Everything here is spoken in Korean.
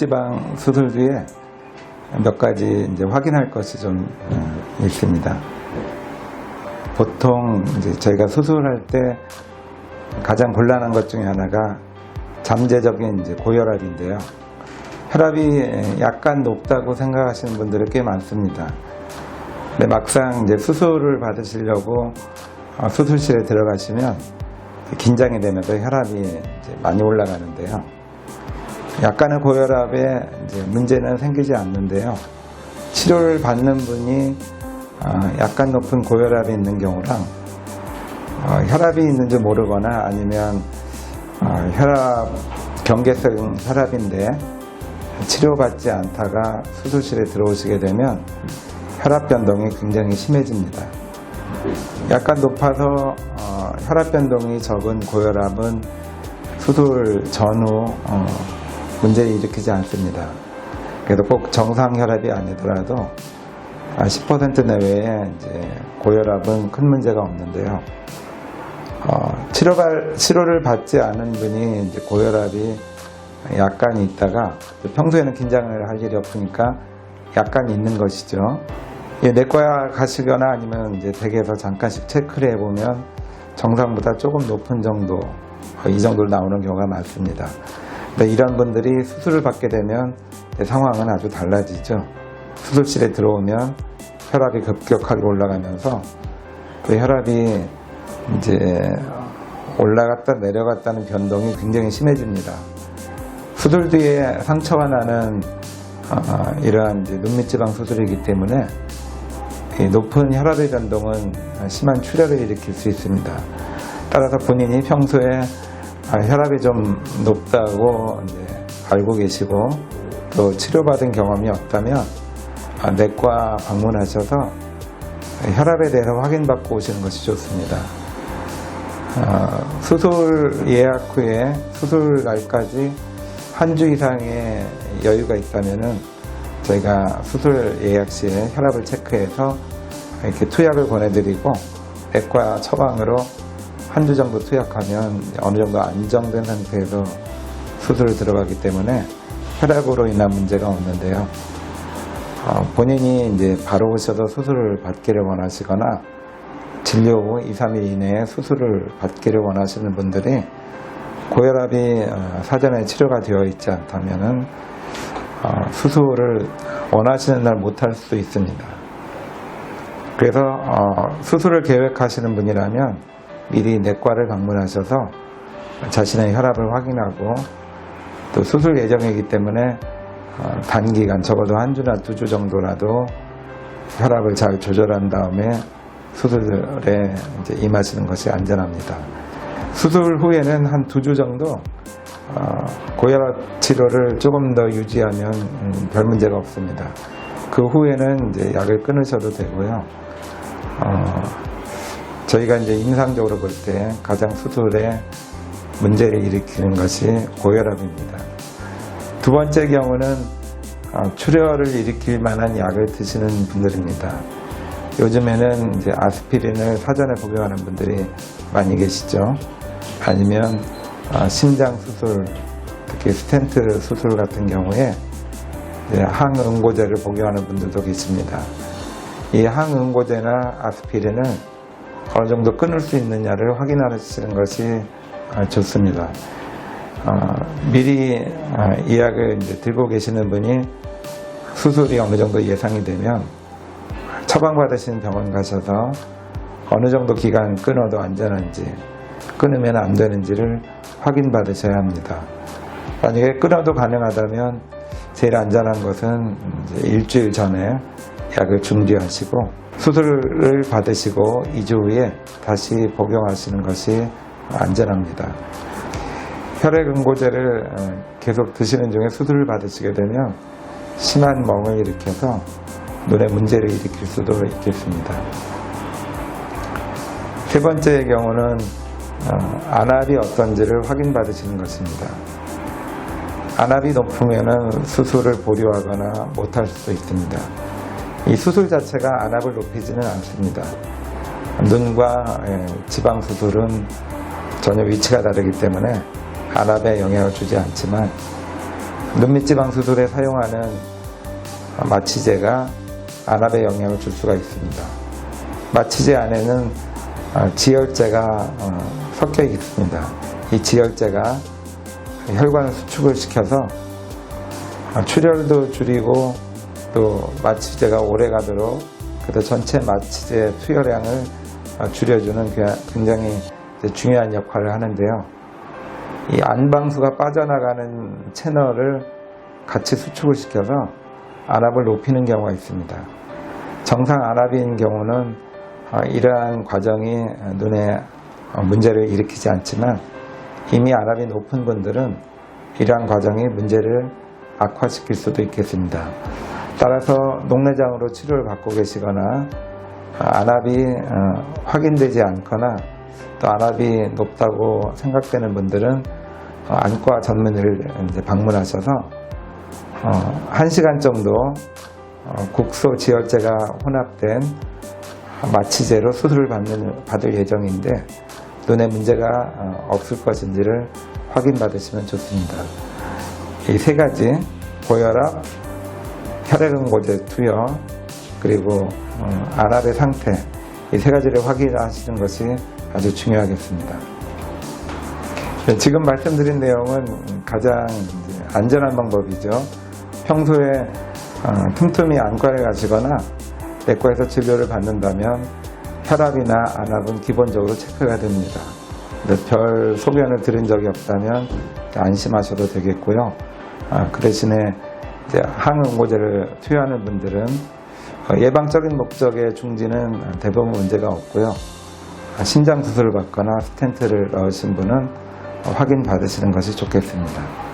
눈밑지방 수술 뒤에 몇 가지 이제 확인할 것이 좀 어, 있습니다. 보통 이제 저희가 수술할 때 가장 곤란한 것 중에 하나가 잠재적인 이제 고혈압인데요. 혈압이 약간 높다고 생각하시는 분들이 꽤 많습니다. 근데 막상 이제 수술을 받으시려고 어, 수술실에 들어가시면 긴장이 되면서 혈압이 많이 올라가는데요. 약간의 고혈압에 문제는 생기지 않는데요. 치료를 받는 분이 어, 약간 높은 고혈압이 있는 경우랑 어, 혈압이 있는지 모르거나 아니면 어, 혈압 경계성 혈압인데 치료받지 않다가 수술실에 들어오시게 되면 혈압 변동이 굉장히 심해집니다. 약간 높아서 어, 혈압 변동이 적은 고혈압은 수술 전후 어, 문제를 일으키지 않습니다. 그래도 꼭 정상 혈압이 아니더라도 10% 내외의 이제 고혈압은 큰 문제가 없는데요. 어, 치료가, 치료를 받지 않은 분이 이제 고혈압이 약간 있다가 평소에는 긴장을 할 일이 없으니까 약간 있는 것이죠. 예, 내과 가시거나 아니면 이제 댁에서 잠깐씩 체크를 해보면 정상보다 조금 높은 정도, 어, 이 정도로 나오는 경우가 많습니다. 근데 이런 분들이 수술을 받게 되면 상황은 아주 달라지죠. 수술실에 들어오면 혈압이 급격하게 올라가면서 그 혈압이 이제 올라갔다 내려갔다는 변동이 굉장히 심해집니다. 수술 뒤에 상처가 나는 어, 이러한 눈밑지방 수술이기 때문에 이 높은 혈압의 변동은 심한 출혈을 일으킬 수 있습니다. 따라서 본인이 평소에 아, 혈압이 좀 높다고 알고 계시고 또 치료받은 경험이 없다면 아, 내과 방문하셔서 혈압에 대해서 확인받고 오시는 것이 좋습니다. 어, 수술 예약 후에 수술 날까지 한 주 이상의 여유가 있다면은 저희가 수술 예약 시에 혈압을 체크해서 이렇게 투약을 보내드리고 내과 처방으로 한주 정도 투약하면 어느 정도 안정된 상태에서 수술을 들어가기 때문에 혈압으로 인한 문제가 없는데요. 어, 본인이 이제 바로 오셔서 수술을 받기를 원하시거나 진료 후 2, 3일 이내에 수술을 받기를 원하시는 분들이 고혈압이 어, 사전에 치료가 되어 있지 않다면은 어, 수술을 원하시는 날 못할 수도 있습니다. 그래서 어, 수술을 계획하시는 분이라면 미리 내과를 방문하셔서 자신의 혈압을 확인하고 또 수술 예정이기 때문에 어, 단기간 적어도 한 주나 두 주 정도라도 혈압을 잘 조절한 다음에 수술에 이제 임하시는 것이 안전합니다. 수술 후에는 한 두 주 정도 어, 고혈압 치료를 조금 더 유지하면 음, 별 문제가 없습니다. 그 후에는 이제 약을 끊으셔도 되고요. 어, 저희가 이제 임상적으로 볼 때 가장 수술에 문제를 일으키는 것이 고혈압입니다. 두 번째 경우는 어, 출혈을 일으킬 만한 약을 드시는 분들입니다. 요즘에는 이제 아스피린을 사전에 복용하는 분들이 많이 계시죠. 아니면 어, 심장 수술, 특히 스텐트 수술 같은 경우에 항응고제를 복용하는 분들도 계십니다. 이 항응고제나 아스피린을 어느 정도 끊을 수 있느냐를 확인하시는 것이 아, 좋습니다. 어, 미리 아, 이 약을 이제 들고 계시는 분이 수술이 어느 정도 예상이 되면 처방받으신 병원 가셔서 어느 정도 기간 끊어도 안전한지 끊으면 안 되는지를 확인받으셔야 합니다. 만약에 끊어도 가능하다면 제일 안전한 것은 일주일 전에 약을 중지하시고 수술을 받으시고 2주 후에 다시 복용하시는 것이 안전합니다. 혈액응고제를 어, 계속 드시는 중에 수술을 받으시게 되면 심한 멍을 일으켜서 눈에 문제를 일으킬 수도 있겠습니다. 세 번째의 경우는 어, 안압이 어떤지를 확인받으시는 것입니다. 안압이 높으면 수술을 보류하거나 못할 수도 있습니다. 이 수술 자체가 안압을 높이지는 않습니다. 눈과 예, 지방 수술은 전혀 위치가 다르기 때문에 안압에 영향을 주지 않지만 눈밑 지방 수술에 사용하는 마취제가 안압에 영향을 줄 수가 있습니다. 마취제 안에는 어, 지혈제가 어, 섞여 있습니다. 이 지혈제가 혈관을 수축을 시켜서 어, 출혈도 줄이고 또 마취제가 오래 가도록 그래서 전체 마취제 투여량을 어, 줄여주는 그- 굉장히 중요한 역할을 하는데요. 이 안방수가 빠져나가는 채널을 같이 수축을 시켜서 안압을 높이는 경우가 있습니다. 정상 안압인 경우는 어, 이러한 과정이 눈에 어, 문제를 일으키지 않지만 이미 안압이 높은 분들은 이러한 과정이 문제를 악화시킬 수도 있겠습니다. 따라서 녹내장으로 치료를 받고 계시거나 어, 안압이 어, 확인되지 않거나 또 안압이 높다고 생각되는 분들은 어, 안과 전문의를 방문하셔서 어, 1시간 정도 어, 국소 지혈제가 혼합된 마취제로 수술을 받는, 받을 예정인데 눈에 문제가 어, 없을 것인지를 확인받으시면 좋습니다. 이 세 가지 고혈압, 혈액응고제 투여 그리고 어, 안압의 상태 이 세 가지를 확인하시는 것이 아주 중요하겠습니다. 네, 지금 말씀드린 내용은 가장 안전한 방법이죠. 평소에 어, 틈틈이 안과에 가시거나 내과에서 진료를 받는다면 혈압이나 안압은 기본적으로 체크가 됩니다. 별 소견을 들은 적이 없다면 안심하셔도 되겠고요. 아, 그 대신에 항응고제를 투여하는 분들은 어, 예방적인 목적의 중지는 대부분 문제가 없고요. 아, 심장 수술을 받거나 스텐트를 넣으신 분은 어, 확인 받으시는 것이 좋겠습니다.